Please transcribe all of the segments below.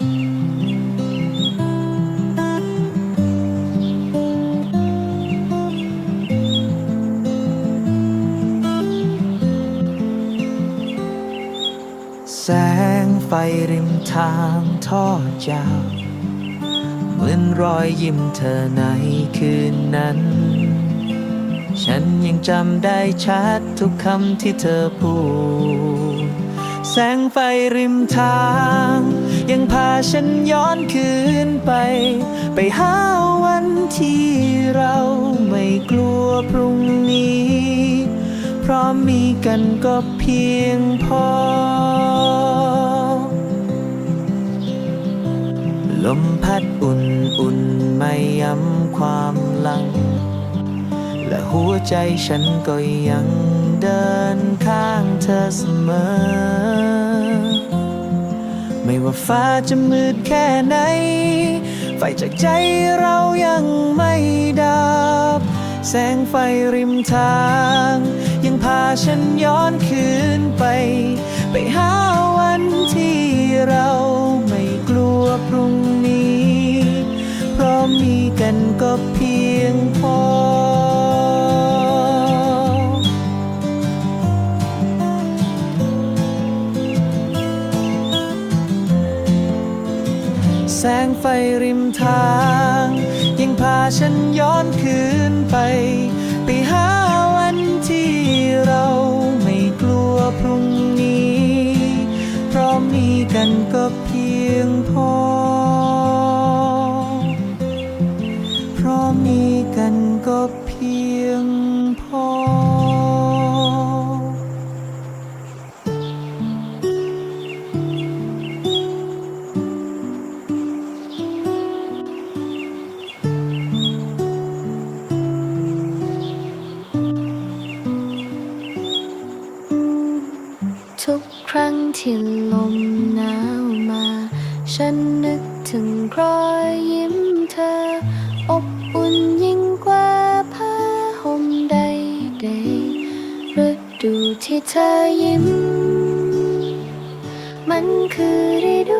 แสงไฟริมทางทอดยาวเหมือนรอยยิ้มเธอในคืนนั้น ฉันยังจำได้ชัดทุกคำที่เธอพูด แสงไฟริมทาง ยังพาฉันย้อนคืนไป ไปหาวันที่เราไม่กลัวพรุ่งนี้ เพราะมีกันก็เพียงพอ ลมพัดอุ่นอุ่นๆไม่ย้ำความลัง และหัวใจฉันก็ยังเดินข้างเธอเสมอ ไม่ว่าฟ้าจะมืดแค่ไหน ไฟจากใจเรายังไม่ดับ แสงไฟริมทาง ยังพาฉันย้อนคืนไป ไปหาวันที่เราไม่กลัวพรุ่งนี้ เพราะมีกันก็เพียงพอ แสงไฟริมทาง ยังพาฉันย้อนคืนไป ไปหาวันที่เราไม่กลัวพรุ่งนี้ เพราะมีกันก็เพียงพอ ที่ลมหนาวมา ฉันนึกถึงรอยยิ้มเธอ อบอุ่นยิ่งกว่าผ้าห่มใดใดๆฤดูที่เธอยิ้ม มันคือฤดู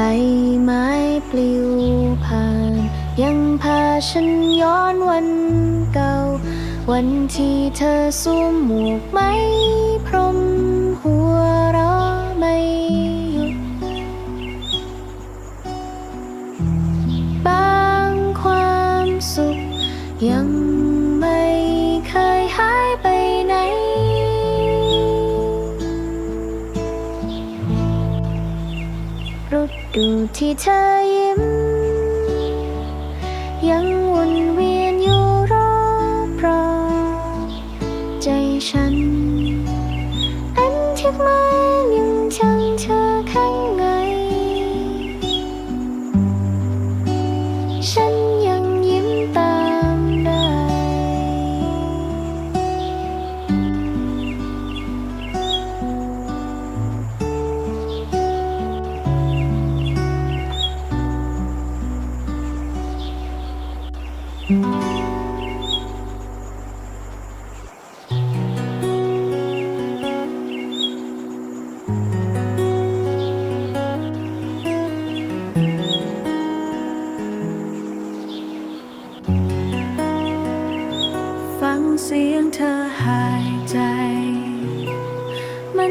ใบไม้ปลิวผ่าน ยังพาฉันย้อนวันเก่า วันที่เธอสวมหมวกไม้พรม ดูที่เธอยิ้ม ยังวนเวียนอยู่รอบรอใจฉัน อันที่มันยังจังเธอข้างใน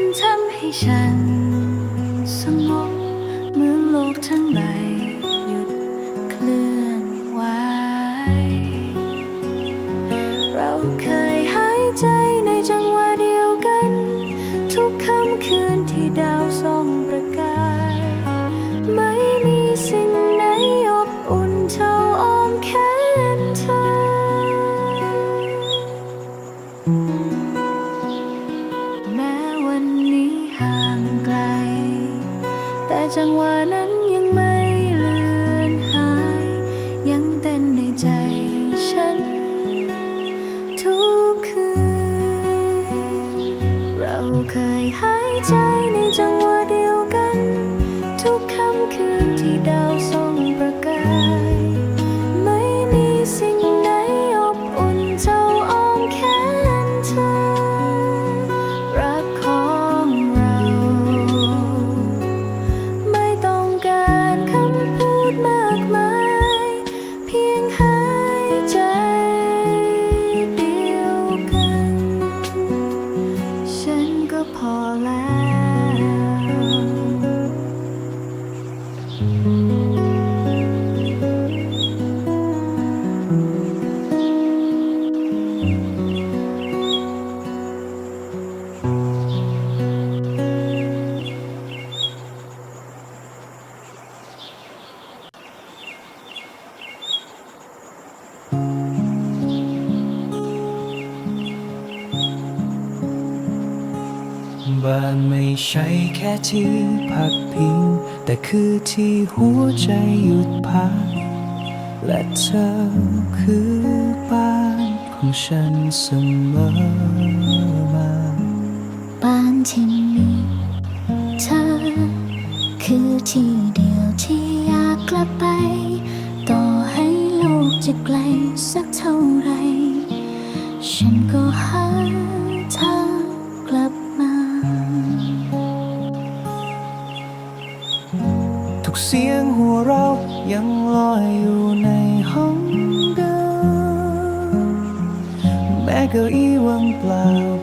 มันทำให้ฉันสง เราเคยหายใจในจังหวะเดียวกัน ทุกค่ำคืนที่ดาวส่องประกา ใช่แค่ที่พักพิง แต่คือที่หัวใจหยุดพัก และเธอคือบ้านของฉันเสมอ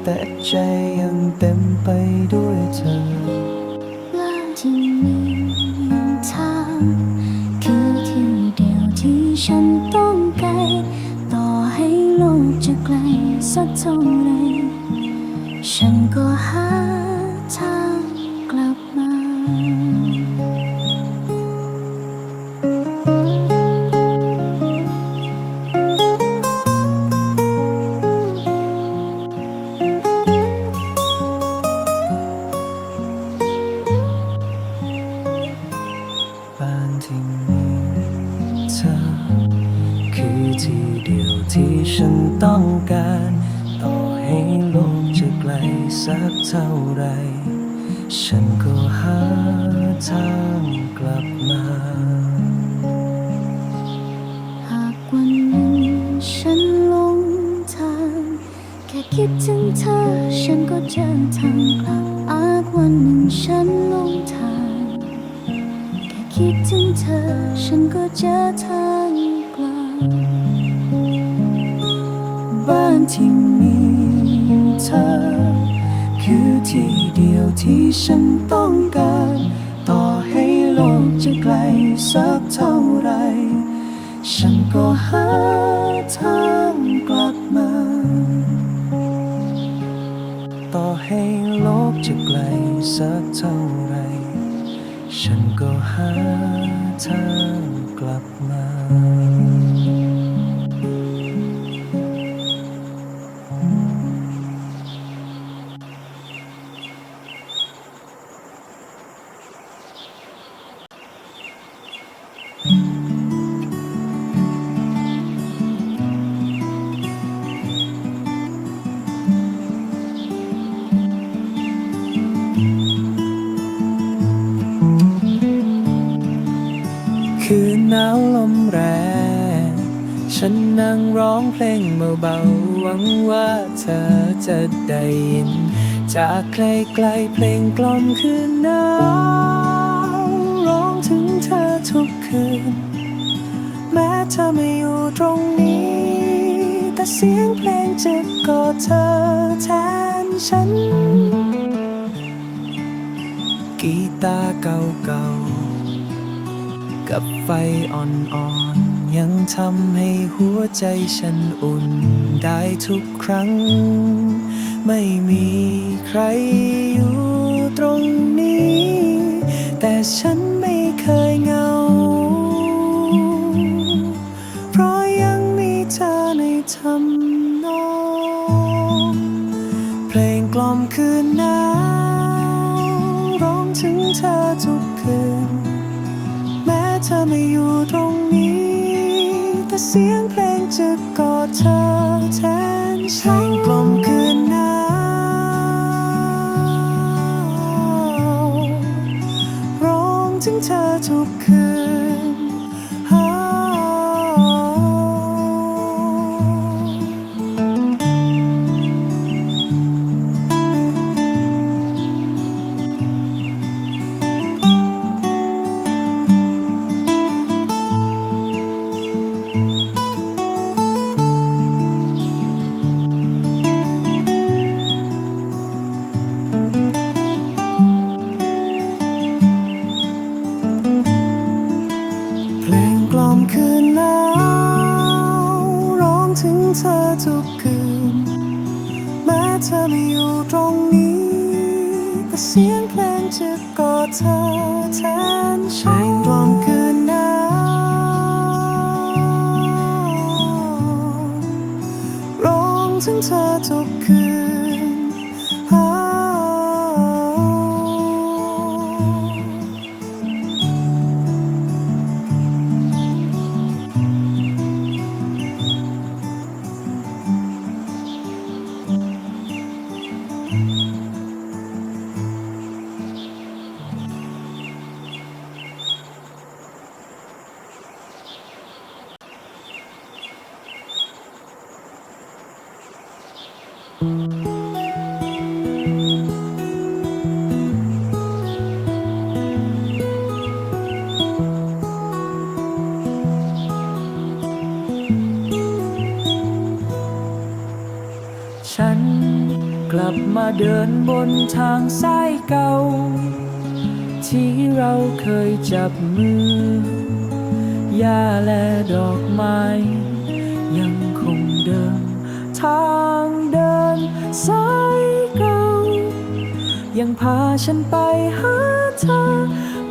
แต่ใจยังเต็มไปด้วยเธอ ที่มีเธอ คือที่เดียวที่ฉันต้องการ ต่อให้โลกจะไกลสักเท่าไร ฉันก็หาทางกลับมา ต่อให้โลกจะไกลสักเท่าไร ฉันก็หาทางกลับมา นหนาวลมแรง ฉันนั่งร้องเพลงเบาๆหวังว่าเธอจะได้ยิน จากไกลๆเพลงกล่อมคืนหนาวร้องถึงเธอทุกคืน แม้เธอไม่อยู่ตรงนี้ แต่เสียงเพลงจะกอดเธอแทนฉัน กีตาร์เก่าๆ ไฟอ่อนๆ ยังทำให้หัวใจฉันอุ่นได้ทุกครั้ง ไม่มีใครอยู่ตรงนี้ แต่ฉันไม่เคยเหงา่เสียงเพลงจะกอดเธอแทนฉันกลมคืนหนาวร้องถึงเธอทุกคืน ร้องถึง ลับมาเดินบนทางสายเก่า ที่เราเคยจับมือหญ้าและดอกไม้ ยังคงเดิม ทางเดินสายเก่า ยังพาฉันไปหาเธอ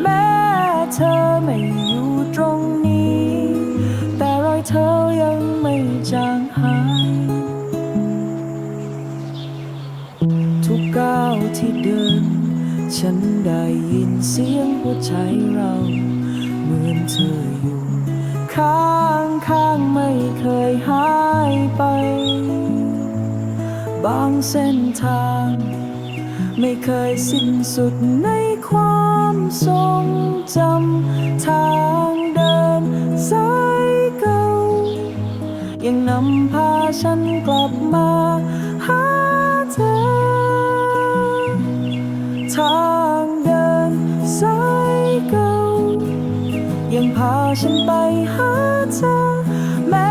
แม้เธอไม่อยู่ตรงนี้ แต่รอยเธอยังไม่จางหาย เดิน ฉันได้ยินเสียงหัวใจเรา เหมือนเธออยู่ ข้างข้างๆไม่เคยหายไป บางเส้นทาง ไม่เคยสิ้นสุดในความทรงจำทางเดินสายเก่ายังนำพาฉันกลับมา ฉันไปหาเธอ แม้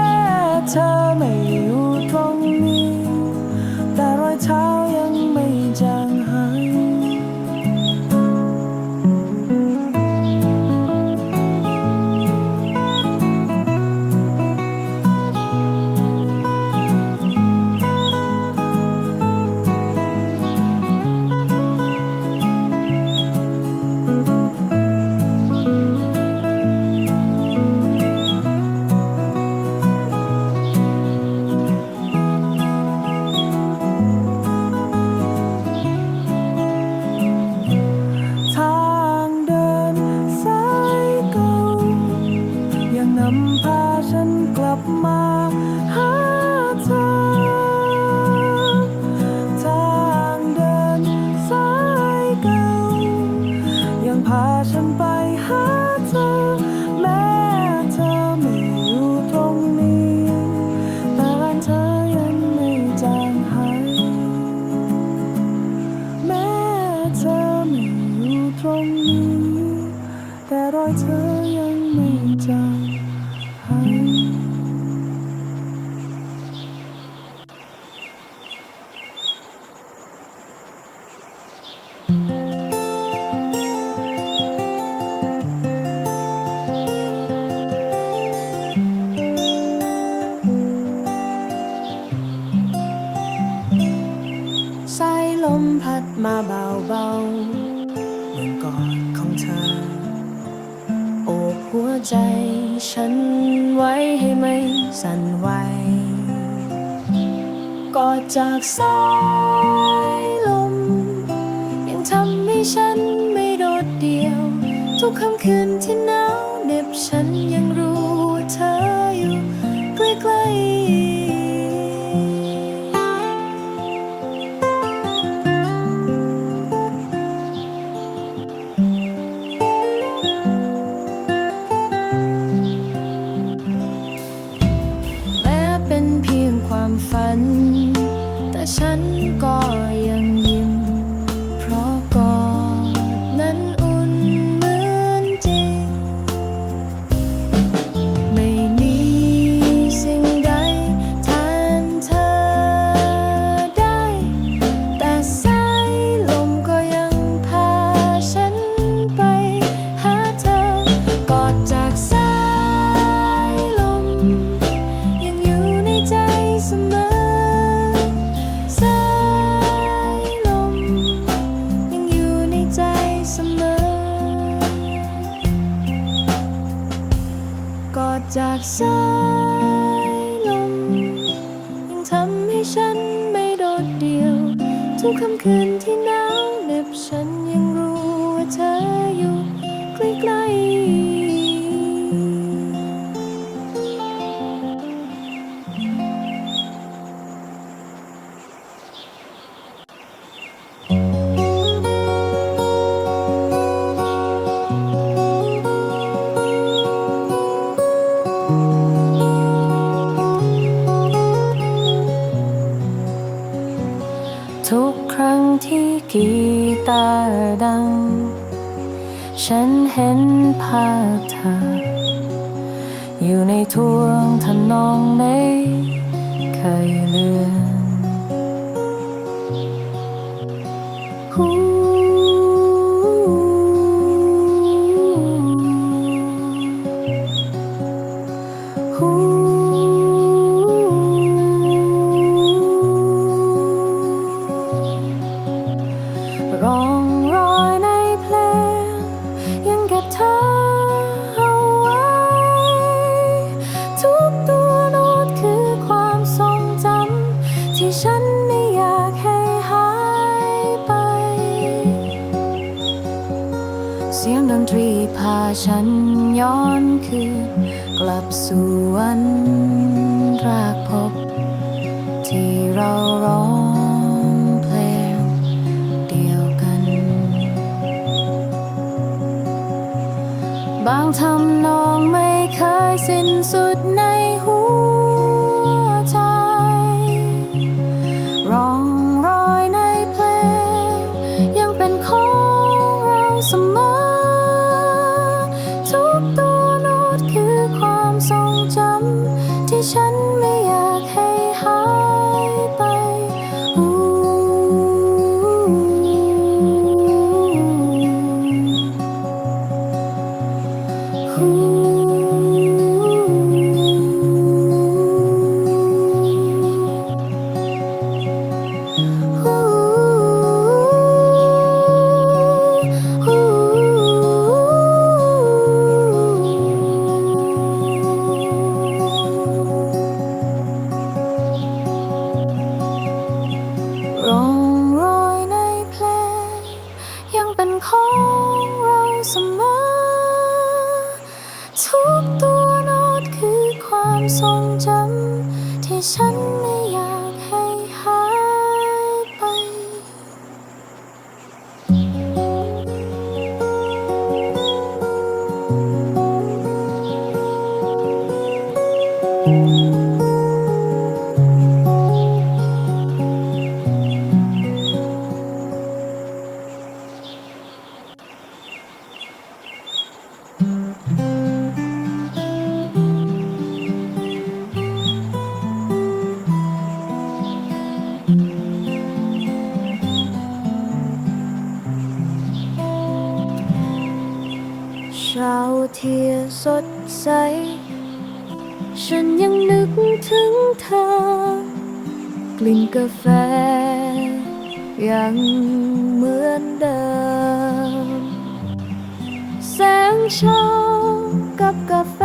เธอไม่อยู่ ใจฉันไว้ให้ไม่สั่นไหวกอดจากสายลม ยังทำให้ฉันไม่โดดเดี่ยว ทุกค่ำคืนที่หนาวเหน็บฉันยังรู้เธออยู่ใกล้ๆ บางทำนองไม่เคยสิ้นสุดในหัว เช้าเที่ยสดใส ฉันยังนึกถึงเธอ กลิ่นกาแฟยัง เช้ากับกาแฟ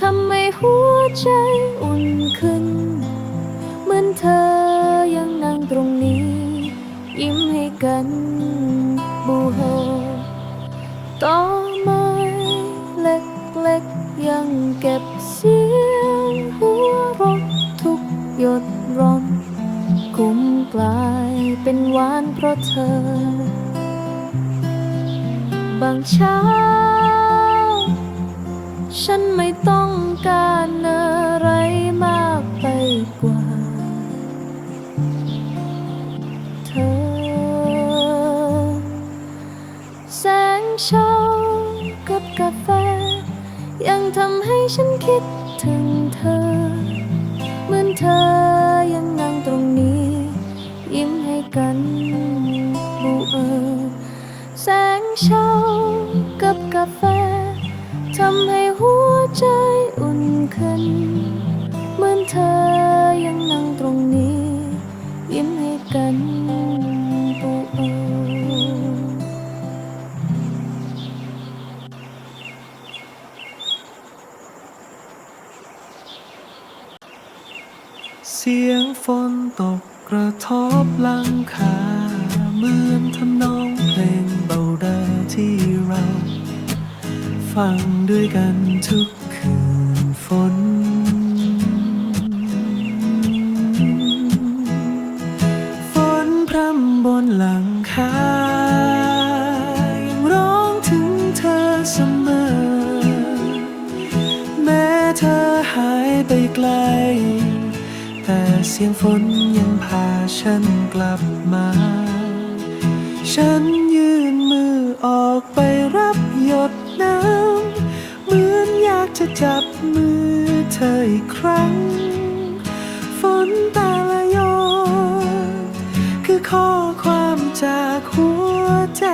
ทำให้หัวใจอุ่นขึ้น เหมือนเธอยังนั่งตรงนี้ ยิ้มให้กันบูเฮต่อไม้เล็กๆยังเก็บเสียงหัวรถทุกหยดร้อนคุ้มกลายเป็นหวานเพราะเธอ บางเช้า ฉันไม่ต้องการอะไรมากไปกว่า เธอ แสงเช้ากับกาแฟ ยังทำให้ฉันคิดถึงเธอ เหมือนเธอยังนั่งตรงนี้ ยิ้มให้กัน เช้ากับกาแฟทำให้หัวใจอุ่นขึ้น เหมือนเธอยังนั่งตรงนี้ ยิ้มให้กันปูเออเสียงฝนตกกระทบหลังคา ฟังด้วยกันทุกคืนฝน ฝนพรำบนหลังคายังร้องถึงเธอเสมอ แม้เธอหายไปไกล แต่เสียงฝนยังพาฉันกลับมา ฉันยื่นมือออกไปรับ จับมือเธออีกครั้ง ฝนแต่ละยดคือข้อความจากหัวใจ